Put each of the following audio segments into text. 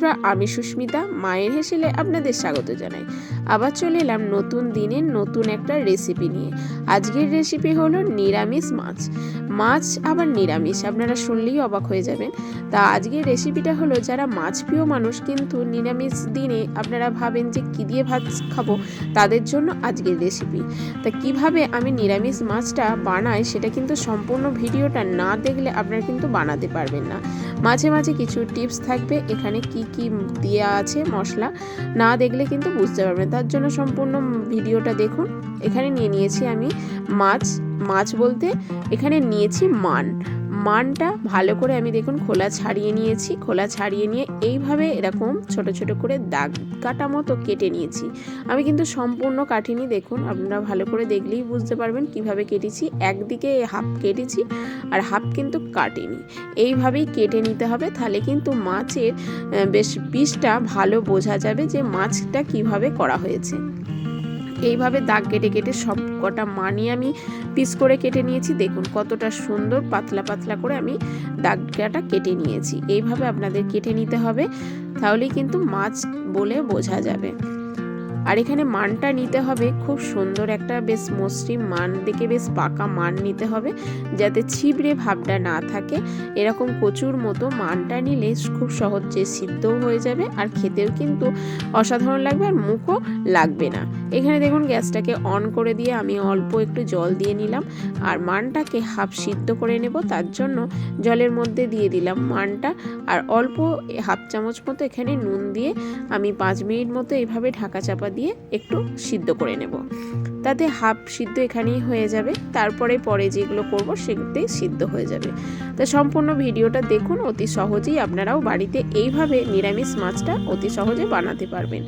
বন্ধুরা, আমি সুস্মিতা, মায়ের হেসেলে আপনাদের স্বাগত জানাই। আবার চলে এলাম নতুন দিনের নতুন একটা রেসিপি নিয়ে। আজকের রেসিপি হলো নিরামিষ মাছ। মাছ আবার নিরামিষ, আপনারা শুনলেই অবাক হয়ে যাবেন। তা আজকের রেসিপিটা হলো, যারা মাছ প্রিয় মানুষ, কিন্তু নিরামিষ দিনে আপনারা ভাবেন যে কী দিয়ে ভাত খাব, তাদের জন্য আজকের রেসিপি তা কীভাবে আমি নিরামিষ মাছটা বানাই, সেটা কিন্তু সম্পূর্ণ ভিডিওটা না দেখলে আপনারা কিন্তু বানাতে পারবেন না। মাঝে মাঝে কিছু টিপস থাকবে, এখানে কি কি দেওয়া আছে মশলা, না দেখলে কিন্তু বুঝতে পারবেন। তার জন্য সম্পূর্ণ ভিডিওটা দেখুন। এখানে নিয়ে নিয়েছি আমি মাছ মাছ বলতে এখানে নিয়েছি মান। মানটা ভালো করে আমি দেখুন খোলা ছাড়িয়ে নিয়েছি, খোলা ছাড়িয়ে নিয়ে এইভাবে এরকম ছোট ছোট করে দাগ কাটা মতো কেটে নিয়েছি। আমি কিন্তু সম্পূর্ণ কাটিনি, দেখুন আপনারা ভালো করে দেখলেই বুঝতে পারবেন কীভাবে কেটেছি। একদিকে হাফ কেটেছি আর হাফ কিন্তু কাটিনি। এইভাবেই কেটে নিতে হবে, তাহলে কিন্তু মাছের বেশ পিসটা ভালো বোঝা যাবে যে মাছটা কীভাবে করা হয়েছে। এইভাবে দাগ কেটে কেটে সব কটা মানি আমি পিস করে কেটে নিয়েছি। দেখুন কতটা সুন্দর পাতলা পাতলা করে আমি দাগ কাটা কেটে নিয়েছি। এইভাবে আপনাদের কেটে নিতে হবে, তাহলেই কিন্তু মাছ বলে বোঝা যাবে। আর এখানে মানটা নিতে হবে খুব সুন্দর একটা বেশ মসৃণ মান, দেখে বেশ পাকা মান নিতে হবে যাতে ছিবড়ে ভাবটা না থাকে। এরকম কচুর মতো মানটা নিলে খুব সহজে সিদ্ধও হয়ে যাবে আর খেতেও কিন্তু অসাধারণ লাগবে আর মুখও লাগবে না। এখানে দেখুন গ্যাসটাকে অন করে দিয়ে আমি অল্প একটু জল দিয়ে নিলাম আর মানটাকে হাফ সিদ্ধ করে নেব, তার জন্য জলের মধ্যে দিয়ে দিলাম মানটা আর অল্প হাফ চামচ মতো এখানে নুন দিয়ে আমি পাঁচ মিনিট মতো এভাবে ঢাকা চাপা দিয়ে একটু সিদ্ধ করে নেব। তাতে হাফ সিদ্ধ এখানেই হয়ে যাবে। তারপরে পরে যেগুলো করব সেগুলোতেই সিদ্ধ হয়ে যাবে। তা সম্পূর্ণ ভিডিওটা দেখুন, অতি সহজেই আপনারাও বাড়িতে এইভাবে নিরামিষ মাছটা অতি সহজে বানাতে পারবেন।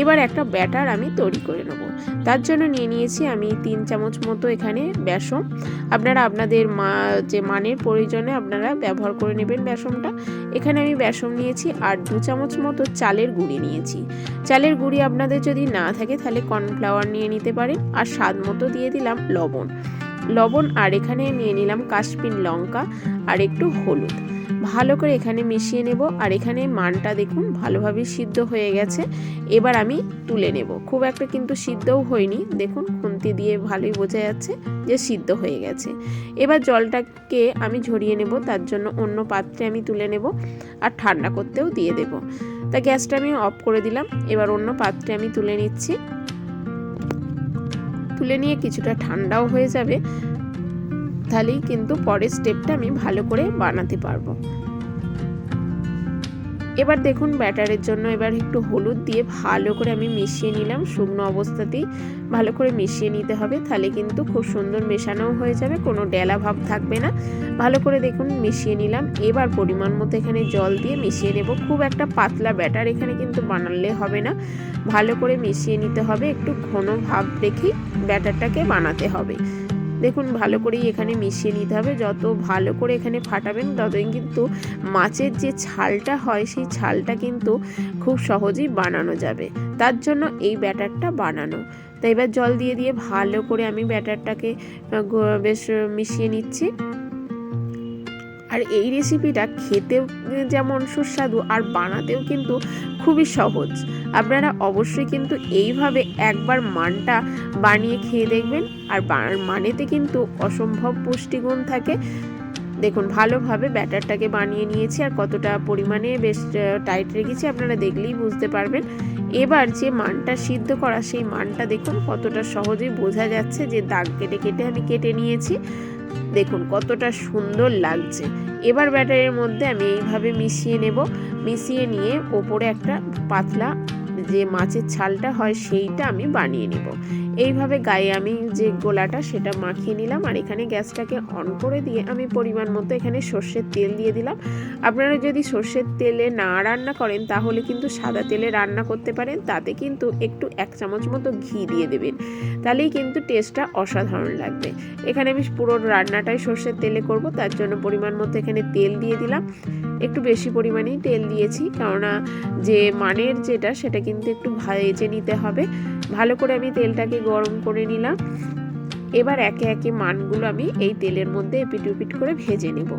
এবার একটা ব্যাটার আমি তৈরি করে নেব। তার জন্য নিয়ে নিয়েছি আমি তিন চামচ মতো এখানে বেসন। আপনারা আপনাদের মা, যে মানের প্রয়োজনে আপনারা ব্যবহার করে নেবেন বেসনটা। এখানে আমি বেসন নিয়েছি আর দু চামচ মতো চালের গুঁড়ি নিয়েছি। চালের গুঁড়ি আপনাদের যদি না থাকে তাহলে কর্নফ্লাওয়ার নিয়ে নিতে পারেন। আর স্বাদ মতো দিয়ে দিলাম লবণ। লবণ আর এখানে নিয়ে নিলাম কাশ্মীর লঙ্কা আর একটু হলুদ। ভালো করে এখানে মিশিয়ে নেব আর এখানে মানটা দেখুন ভালোভাবে সিদ্ধ হয়ে গেছে। এবার আমি তুলে নেব। খুব একটা কিন্তু সিদ্ধও হয়নি। দেখুন খুন্তি দিয়ে ভালোই বোঝা যাচ্ছে যে সিদ্ধ হয়ে গেছে। এবার জলটাকে আমি ঝরিয়ে নেব, তার জন্য অন্য পাত্রে আমি তুলে নেব আর ঠান্ডা করতেও দিয়ে দেব। তা গ্যাসটা আমি অফ করে দিলাম। এবার অন্য পাত্রে আমি তুলে নিচ্ছি। তুলে নিয়ে কিছুটা ঠান্ডাও হয়ে যাবে, তাহলেই কিন্তু পরের স্টেপটা আমি ভালো করে বানাতে পারব। এবার দেখুন ব্যাটারের জন্য এবার একটু হলুদ দিয়ে ভালো করে আমি মিশিয়ে নিলাম শুকনো অবস্থাতেই। ভালো করে মিশিয়ে নিতে হবে, তাহলে কিন্তু খুব সুন্দর মেশানোও হয়ে যাবে, কোনো ডেলা ভাব থাকবে না। ভালো করে দেখুন মিশিয়ে নিলাম। এবার পরিমাণ মতো এখানে জল দিয়ে মিশিয়ে নেব। খুব একটা পাতলা ব্যাটার এখানে কিন্তু বানালে হবে না। ভালো করে মিশিয়ে নিতে হবে, একটু ঘন ভাব রেখেই ব্যাটারটাকে বানাতে হবে। দেখুন, ভালো করেই এখানে মিশিয়ে নিতে হবে। যত ভালো করে এখানে ফাটাবেন, ততই কিন্তু মাছের যে ছালটা হয়, সেই ছালটা কিন্তু খুব সহজেই বানানো যাবে। তার জন্য এই ব্যাটারটা বানানো। তাই এবার জল দিয়ে দিয়ে ভালো করে আমি ব্যাটারটাকে বেশ মিশিয়ে নিচ্ছি। আর এই রেসিপিটা খেতেও যেমন সুস্বাদু আর বানাতেও কিন্তু খুবই সহজ। আপনারা অবশ্যই কিন্তু এইভাবে একবার মানটা বানিয়ে খেয়ে দেখবেন আর মানেতে কিন্তু অসম্ভব পুষ্টিগুণ থাকে। দেখুন, ভালোভাবে ব্যাটারটাকে বানিয়ে নিয়েছি আর কতটা পরিমাণে বেশ টাইট রেখেছি আপনারা দেখলেই বুঝতে পারবেন। এবার যে মানটা সিদ্ধ করা সেই মানটা দেখুন কতটা সহজেই বোঝা যাচ্ছে যে দাগ কেটে কেটে আমি কেটে নিয়েছি। দেখুন, কতটা সুন্দর লাগছে। এবার ব্যাটারের মধ্যে আমি এইভাবে মিশিয়ে নেব। মিশিয়ে নিয়ে ওপরে একটা পাতলা যে মাছের ছালটা হয়, সেইটা আমি বানিয়ে নেব। এইভাবে গায়ে আমি যে গোলাটা সেটা মাখিয়ে নিলাম আর এখানে গ্যাসটাকে অন করে দিয়ে আমি পরিমাণ মতো এখানে সর্ষের তেল দিয়ে দিলাম। আপনারা যদি সর্ষের তেলে না রান্না করেন তাহলে কিন্তু সাদা তেলে রান্না করতে পারেন, তাতে কিন্তু একটু এক চামচ মতো ঘি দিয়ে দেবেন। তাহলেই কিন্তু টেস্টটা অসাধারণ লাগবে। এখানে আমি পুরো রান্নাটাই সর্ষের তেলে করব, তার জন্য পরিমাণ মতো এখানে তেল দিয়ে দিলাম। একটু বেশি পরিমাণেই তেল দিয়েছি, কেননা যে মানের যেটা সেটা কিন্তু একটু ভেজে নিতে হবে। ভালো করে আমি তেলটাকে গরম করে নিলাম। এবার একে একে মানগুলো আমি এই তেলের মধ্যে এপিট উপিট করে ভেজে নেব।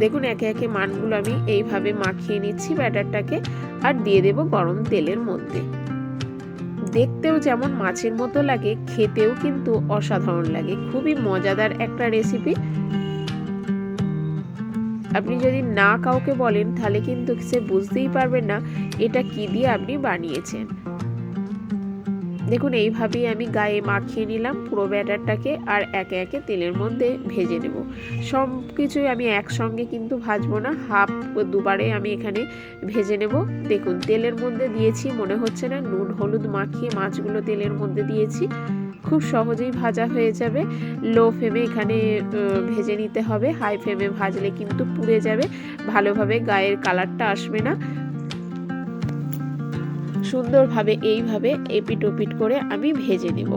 দেখুন, একে একে মানগুলো আমি এইভাবে মাখিয়ে নিচ্ছি ব্যাটারটাকে আর দিয়ে দেব গরম তেলের মধ্যে। দেখতেও যেমন মাছের মতো লাগে, খেতেও কিন্তু অসাধারণ লাগে। খুবই মজাদার একটা রেসিপি আপনি যদি না কাউকে বলেন, তাহলে কিন্তু সে বুঝতেই পারবেন না এটা কি দিয়ে আপনি বানিয়েছেন। দেখুন, এইভাবেই আমি গায়ে মাখিয়ে নিলাম পুরো ব্যাটারটাকে আর একে একে তেলের মধ্যে ভেজে নেব। সব কিছুই আমি একসঙ্গে কিন্তু ভাজবো না, হাফ দুবারে আমি এখানে ভেজে নেব। দেখুন, তেলের মধ্যে দিয়েছি, মনে হচ্ছে না, নুন, হলুদ মাখিয়ে মাছগুলো তেলের মধ্যে দিয়েছি। খুব সহজেই ভাজা হয়ে যাবে। লো ফ্লেমে এখানে ভেজে নিতে হবে। হাই ফ্লেমে ভাজলে কিন্তু পুড়ে যাবে। ভালোভাবে গায়ের কালারটা আসবে না। সুন্দরভাবে এইভাবে এপিট ওপিট করে আমি ভেজে নেব।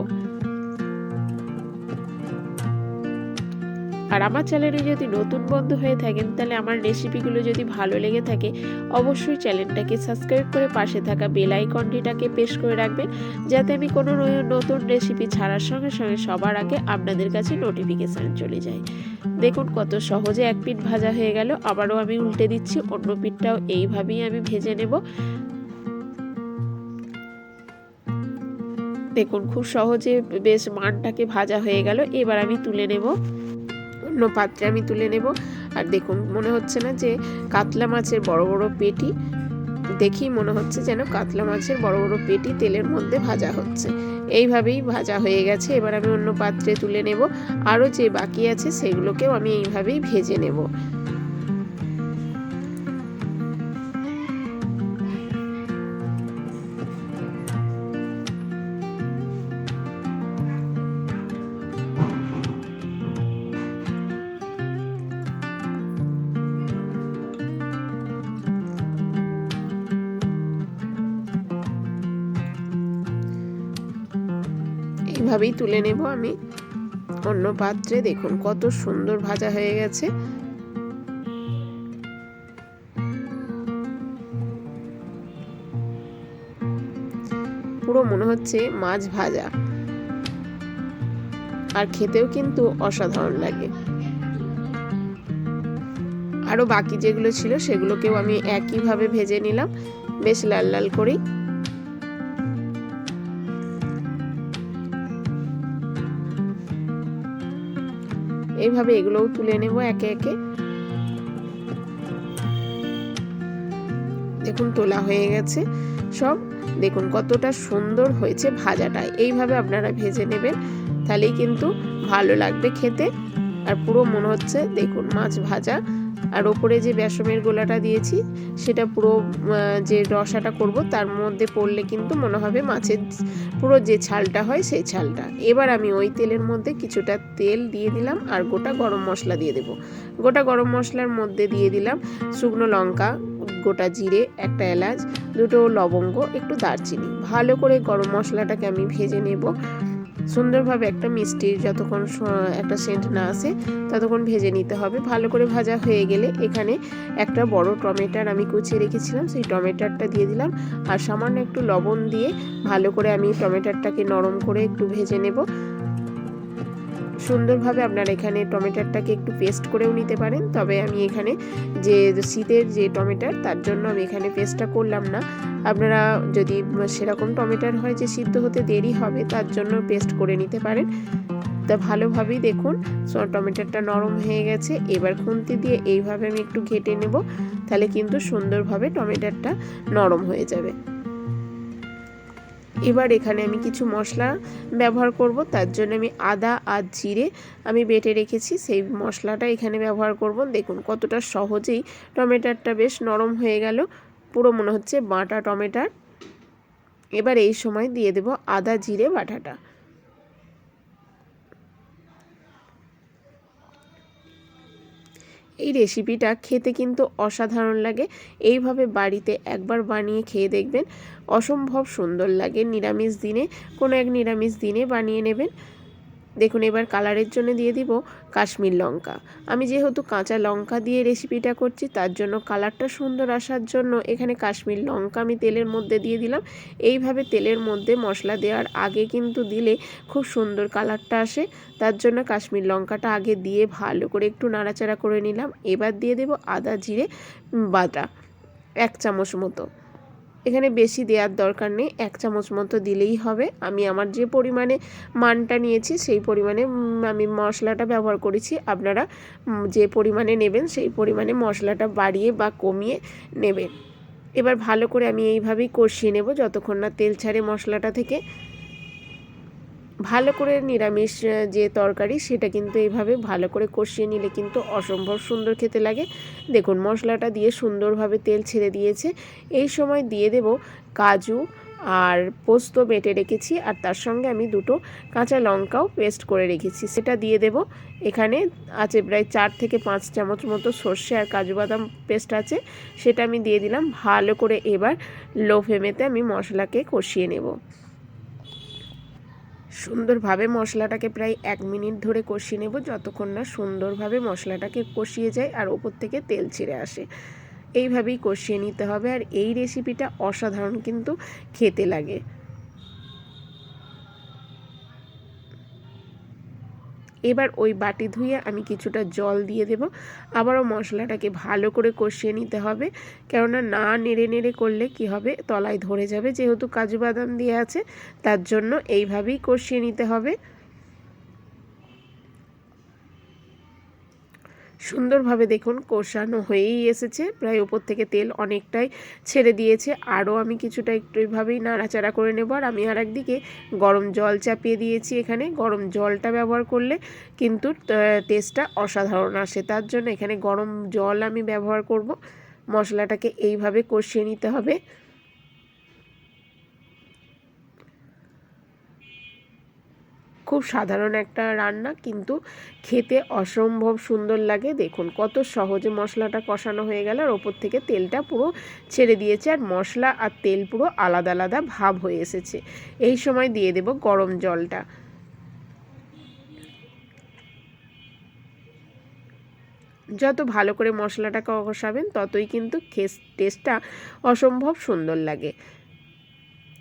আর আমার চ্যানেলে যদি নতুন বন্ধু হয়ে থাকেন, তাহলে আমার রেসিপিগুলো যদি ভালো লেগে থাকে, অবশ্যই চ্যানেলটাকে সাবস্ক্রাইব করে পাশে থাকা বেল আইকনটিটাকে পেশ করে রাখবেন, যাতে আমি কোনো নতুন রেসিপি ছাড়ার সঙ্গে সঙ্গে সবার আগে আপনাদের কাছে নোটিফিকেশান চলে যায়। দেখুন কত সহজে এক পিঠ ভাজা হয়ে গেল, আবারও আমি উল্টে দিচ্ছি, অন্য পিঠটাও এইভাবেই আমি ভেজে নেব। দেখুন খুব সহজে বেশ মানটাকে ভাজা হয়ে গেল, এবার আমি তুলে নেব। অন্য পাত্রে আমি তুলে নেব। আর দেখুন মনে হচ্ছে না যে কাতলা মাছের বড় বড় পেটি দেখি মনে হচ্ছে যেন কাতলা মাছের বড় বড় পেটি তেলের মধ্যে ভাজা হচ্ছে। এইভাবেই ভাজা হয়ে গেছে। এবার আমি অন্য পাত্রে তুলে নেব। আরও যে বাকি আছে সেগুলোকেও আমি এইভাবেই ভেজে নেব। এইভাবেই তুলে নেব আমি। অন্য পাত্রে দেখুন কত সুন্দর ভাজা হয়ে গেছে। পুরো মনে হচ্ছে মাছ ভাজা। আর খেতেও কিন্তু অসাধারণ লাগে। আরও বাকি যেগুলো ছিল সেগুলোকেও আমি একইভাবে ভেজে নিলাম। বেশ লাল লাল করেই। এইভাবে এগুলোও তুলে নেব একে একে। দেখুন, তোলা হয়ে গেছে সব। দেখুন, কতটা সুন্দর হয়েছে ভাজাটা। এইভাবে আপনারা ভেজে নেবেন, তাহলেই কিন্তু ভালো লাগবে খেতে। আর পুরো মনে হচ্ছে, দেখুন, মাছ ভাজা আর ওপরে যে বেসমের গোলাটা দিয়েছি, সেটা পুরো যে রসাটা করব, তার মধ্যে পড়লে কিন্তু মনে হবে মাছের পুরো যে ছালটা হয় সেই ছালটা। এবার আমি ওই তেলের মধ্যে কিছুটা তেল দিয়ে দিলাম আর গোটা গরম মশলা দিয়ে দেব। গোটা গরম মশলার মধ্যে দিয়ে দিলাম শুকনো লঙ্কা, গোটা জিরে, একটা এলাচ, দুটো লবঙ্গ, একটু দারচিনি। ভালো করে গরম মশলাটাকে আমি ভেজে নেব। সুন্দরভাবে একটা মিষ্টির যতক্ষণ একটা সেন্ট না আসে ততক্ষণ ভেজে নিতে হবে। ভালো করে ভাজা হয়ে গেলে এখানে একটা বড় টমেটার আমি কুচিয়ে রেখেছিলাম, সেই টমেটারটা দিয়ে দিলাম। আর সামান্য একটু লবণ দিয়ে ভালো করে আমি টমেটারটাকে নরম করে একটু ভেজে নেব। সুন্দরভাবে আপনারা এখানে টমেটোটাকে একটু পেস্ট করেও নিতে পারেন। তবে আমি এখানে যে শীতের যে টমেটার, তার জন্য আমি এখানে পেস্টটা করলাম না। আপনারা যদি সেরকম টমেটার হয় যে সিদ্ধ হতে দেরি হবে, তার জন্য পেস্ট করে নিতে পারেন। তা ভালোভাবেই দেখুন টমেটোটা নরম হয়ে গেছে। এবার খুন্তি দিয়ে এইভাবে আমি একটু ঘেটে নেব, তাহলে কিন্তু সুন্দরভাবে টমেটোটা নরম হয়ে যাবে। এবার এখানে আমি কিছু মশলা ব্যবহার করব, তার জন্য আমি আদা আর জিরে আমি বেটে রেখেছি, সেই মশলাটা এখানে ব্যবহার করব। দেখুন কতটা সহজেই টমেটারটা বেশ নরম হয়ে গেল, পুরো মনে হচ্ছে বাটা টমেটার। এবার এই সময় দিয়ে দেব আদা, জিরে, বাটাটা। এই রেসিপিটা খেতে কিন্তু অসাধারণ লাগে। এইভাবে বাড়িতে একবার বানিয়ে খেয়ে দেখবেন, অসম্ভব সুন্দর লাগে। নিরামিষ দিনে কোনো এক নিরামিষ দিনে বানিয়ে নেবেন। দেখুন, এবার কালারের জন্য দিয়ে দিব কাশ্মীর লঙ্কা। আমি যেহেতু কাঁচা লঙ্কা দিয়ে রেসিপিটা করছি, তার জন্য কালারটা সুন্দর আসার জন্য এখানে কাশ্মীর লঙ্কা আমি তেলের মধ্যে দিয়ে দিলাম। এইভাবে তেলের মধ্যে মশলা দেওয়ার আগে কিন্তু দিলে খুব সুন্দর কালারটা আসে। তার জন্য কাশ্মীর লঙ্কাটা আগে দিয়ে ভালো করে একটু নাড়াচাড়া করে নিলাম। এবার দিয়ে দেব আদা, জিরে, বাটা, এক চামচ মতো। এখানে বেশি দেওয়ার দরকার নেই, এক চামচ মতো দিলেই হবে। আমি আমার যে পরিমাণে মানটা নিয়েছি, সেই পরিমাণে আমি মশলাটা ব্যবহার করেছি। আপনারা যে পরিমাণে নেবেন, সেই পরিমাণে মশলাটা বাড়িয়ে বা কমিয়ে নেবেন। এবার ভালো করে আমি এইভাবেই কষিয়ে নেব, যতক্ষণ না তেল ছাড়ে মশলাটা থেকে। ভালো করে নিরামিষ যে তরকারি সেটা কিন্তু এইভাবে ভালো করে কষিয়ে নিলে কিন্তু অসম্ভব সুন্দর খেতে লাগে। দেখুন, মশলাটা দিয়ে সুন্দরভাবে তেল ছেড়ে দিয়েছে। এই সময় দিয়ে দেব কাজু আর পোস্ত বেটে রেখেছি আর তার সঙ্গে আমি দুটো কাঁচা লঙ্কাও পেস্ট করে রেখেছি। সেটা দিয়ে দেব। এখানে আছে প্রায় চার থেকে পাঁচ চামচ মতো সর্ষে আর কাজু বাদাম পেস্ট আছে। সেটা আমি দিয়ে দিলাম। ভালো করে এবার লো ফ্লেমেতে আমি মশলাকে কষিয়ে নেব। সুন্দরভাবে মশলাটাকে প্রায় এক মিনিট ধরে কষিয়ে নেব যতক্ষণ না সুন্দরভাবে মশলাটাকে কষিয়ে যায় আর ওপর থেকে তেল ছিঁড়ে আসে। এইভাবেই কষিয়ে নিতে হবে আর এই রেসিপিটা অসাধারণ কিন্তু খেতে লাগে। এবার ওই বাটি ধুয়ে আমি কিছুটা জল দিয়ে দেব। আবারও মশলাটাকে ভালো করে কষিয়ে নিতে হবে। কেননা না নেড়ে নেড়ে করলে কি হবে? তলায় ধরে যাবে। যেহেতু কাজু বাদাম দিয়ে আছে, তার জন্য এইভাবেই কষিয়ে নিতে হবে। সুন্দরভাবে দেখুন, কষানো হয়েই এসেছে। প্রায় ওপর থেকে তেল অনেকটাই ছেড়ে দিয়েছে। আরও আমি কিছুটা একটু এইভাবেই নাড়াচাড়া করে নেব। আর আমি আর একদিকে গরম জল চাপিয়ে দিয়েছি এখানে। গরম জলটা ব্যবহার করলে কিন্তু টেস্টটা অসাধারণ আসে। তার জন্য এখানে গরম জল আমি ব্যবহার করব। মশলাটাকে এইভাবে কষিয়ে নিতে হবে। খুব সাধারণ একটা রান্না, কিন্তু খেতে অসম্ভব সুন্দর লাগে। দেখুন, কত সহজে মশলাটা কষানো হয়ে গেল আর ওপর থেকে তেলটা পুরো ছেড়ে দিয়েছে আর মশলা আর তেল পুরো আলাদা আলাদা ভাব হয়ে এসেছে। এই সময় দিয়ে দেব গরম জলটা। যত ভালো করে মশলাটা কষাবেন, ততই কিন্তু টেস্টটা অসম্ভব সুন্দর লাগে।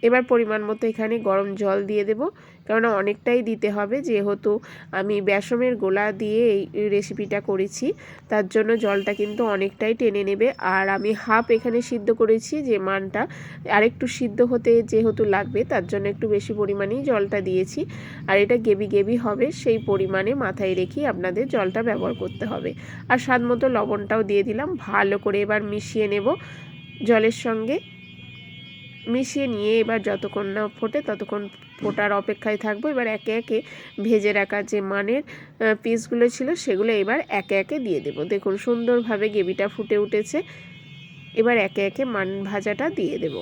এবার পরিমাণ মতো এখানে গরম জল দিয়ে দেব। কেননা অনেকটাই দিতে হবে। যেহেতু আমি বেসমের গোলা দিয়ে এই রেসিপিটা করেছি, তার জন্য জলটা কিন্তু অনেকটাই টেনে নেবে। আর আমি হাফ এখানে সিদ্ধ করেছি যে মানটা। আরেকটু সিদ্ধ হতে যেহেতু লাগবে, তার জন্য একটু বেশি পরিমাণেই জলটা দিয়েছি। আর এটা গেবি গেবি হবে, সেই পরিমাণে মাথায় রেখেই আপনাদের জলটা ব্যবহার করতে হবে। আর স্বাদ মতো লবণটাও দিয়ে দিলাম। ভালো করে এবার মিশিয়ে নেব জলের সঙ্গে। মিশিয়ে নিয়ে এবার যতক্ষণ না ফোটে ততক্ষণ ফোটার অপেক্ষায় থাকব। এবার একে একে ভেজে রাখা যে মানের পিসগুলো ছিল সেগুলো এবার একে একে দিয়ে দেব। দেখুন সুন্দরভাবে গ্রেভিটা ফুটে উঠেছে। এবার একে একে মান ভাজাটা দিয়ে দেব।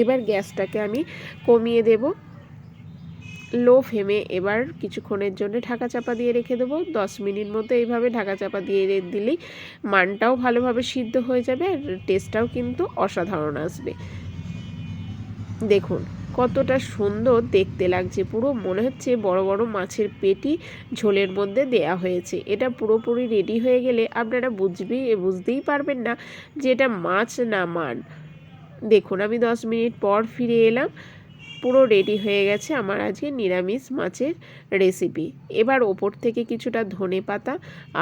এবার গ্যাসটাকে আমি কমিয়ে দেবো। লো ফ্লেমে এবার কিছুক্ষণের জন্য ঢাকা চাপা দিয়ে রেখে দেবো। দশ মিনিট মতো এইভাবে ঢাকা চাপা দিয়ে দিলেই মানটাও ভালোভাবে সিদ্ধ হয়ে যাবে আর টেস্টটাও কিন্তু অসাধারণ আসবে। দেখুন, কতটা সুন্দর দেখতে লাগছে। পুরো মনে হচ্ছে বড় বড় মাছের পেটি ঝোলের মধ্যে দেয়া হয়েছে। এটা পুরোপুরি রেডি হয়ে গেলে আপনারা বুঝবেই বুঝতেই পারবেন না যে এটা মাছ না মান দেখুন, আমি দশ মিনিট পর ফিরে এলাম। পুরো রেডি হয়ে গেছে আমার আজকে নিরামিষ মাছের রেসিপি এবার ওপর থেকে কিছুটা ধনে পাতা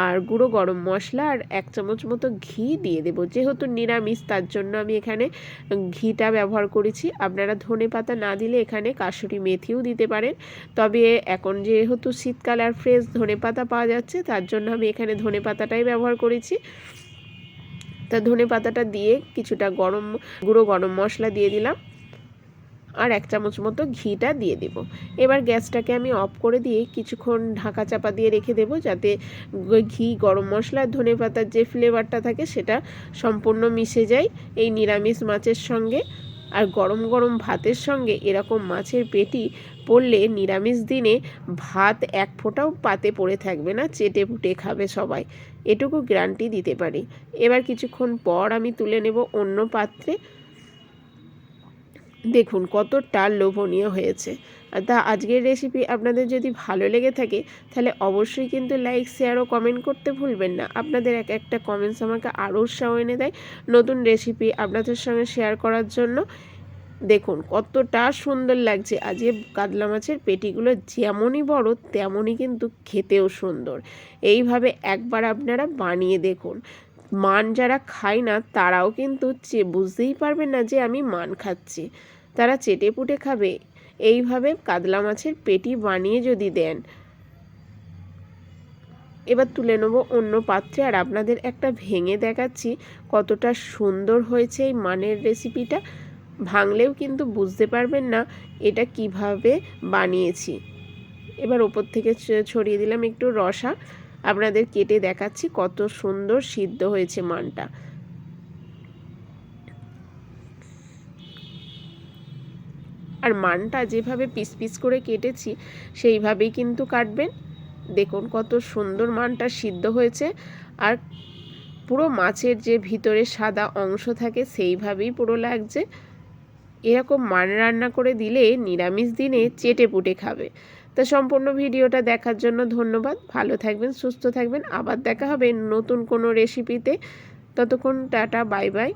আর গুঁড়ো গরম মশলা আর এক চামচ মতো ঘি দিয়ে দেব। যেহেতু নিরামিষ, তার জন্য আমি এখানে ঘিটা ব্যবহার করেছি। আপনারা ধনে পাতা না দিলে এখানে কাশুরি মেথিও দিতে পারেন। তবে এখন যেহেতু শীতকাল আর ফ্রেশ ধনে পাতা পাওয়া যাচ্ছে, তার জন্য আমি এখানে ধনে পাতাটাই ব্যবহার করেছি। তা ধনে পাতাটা দিয়ে কিছুটা গরম, গুঁড়ো গরম মশলা দিয়ে দিলাম। আর এক চামচ মতো ঘিটা দিয়ে দেব। এবার গ্যাসটাকে আমি অফ করে দিয়ে কিছুক্ষণ ঢাকা চাপা দিয়ে রেখে দেব যাতে ঘি, গরম মশলা, ধনে পাতার যে ফ্লেভারটা থাকে সেটা সম্পূর্ণ মিশে যায় এই নিরামিষ মাছের সঙ্গে। আর গরম গরম ভাতের সঙ্গে এরকম মাছের পেটি পড়লে নিরামিষ দিনে ভাত এক ফোঁটাও পাতে পড়ে থাকবে না, চেটে ফুটে খাবে সবাই। এটুকু গ্যারান্টি দিতে পারি। এবার কিছুক্ষণ পর আমি তুলে নেব অন্য পাত্রে। দেখুন, কতটা লোভনীয় হয়েছে। আর তা আজকের রেসিপি আপনাদের যদি ভালো লেগে থাকে, তাহলে অবশ্যই কিন্তু লাইক শেয়ার ও কমেন্ট করতে ভুলবেন না। আপনাদের এক একটা কমেন্টস আমাকে আরও উৎসাহ এনে দেয় নতুন রেসিপি আপনাদের সঙ্গে শেয়ার করার জন্য। দেখুন, কতটা সুন্দর লাগছে। আজকে কাতলা মাছের পেটিগুলো যেমনই বড়, তেমনই কিন্তু খেতেও সুন্দর। এইভাবে একবার আপনারা বানিয়ে দেখুন। মান যারা খায় না, তারাও কিন্তু চে- বুঝতেই পারবেন না যে আমি মান খাচ্ছি। তারা চেটে পুটে খাবে। এইভাবে কাতলা মাছের পেটি বানিয়ে যদি দেন, এবার তুলে নেব অন্য পাত্রে। আর আপনাদের একটা ভেঙে দেখাচ্ছি, কতটা সুন্দর হয়েছে এই মানের রেসিপিটা। ভাঙলেও কিন্তু বুঝতে পারবেন না এটা কীভাবে বানিয়েছি। এবার ওপর থেকে ছড়িয়ে দিলাম একটু রসা। আপনাদের কেটে দেখাচ্ছি কত সুন্দর সিদ্ধ হয়েছে মানটা। আর মানটা যেভাবে পিস পিস করে কেটেছি, সেইভাবেই কিন্তু কাটবেন। দেখুন কত সুন্দর মানটা সিদ্ধ হয়েছে। আর পুরো মাছের যে ভিতরে সাদা অংশ থাকে, সেইভাবেই পুরো লাগছে। এরকম মান রান্না করে দিলে নিরামিষ দিনে চেটে পুটে খাবে। তা সম্পূর্ণ ভিডিওটা দেখার জন্য ধন্যবাদ। ভালো থাকবেন, সুস্থ থাকবেন। আবার দেখা হবে নতুন কোনো রেসিপিতে ততক্ষণ টাটা বাই বাই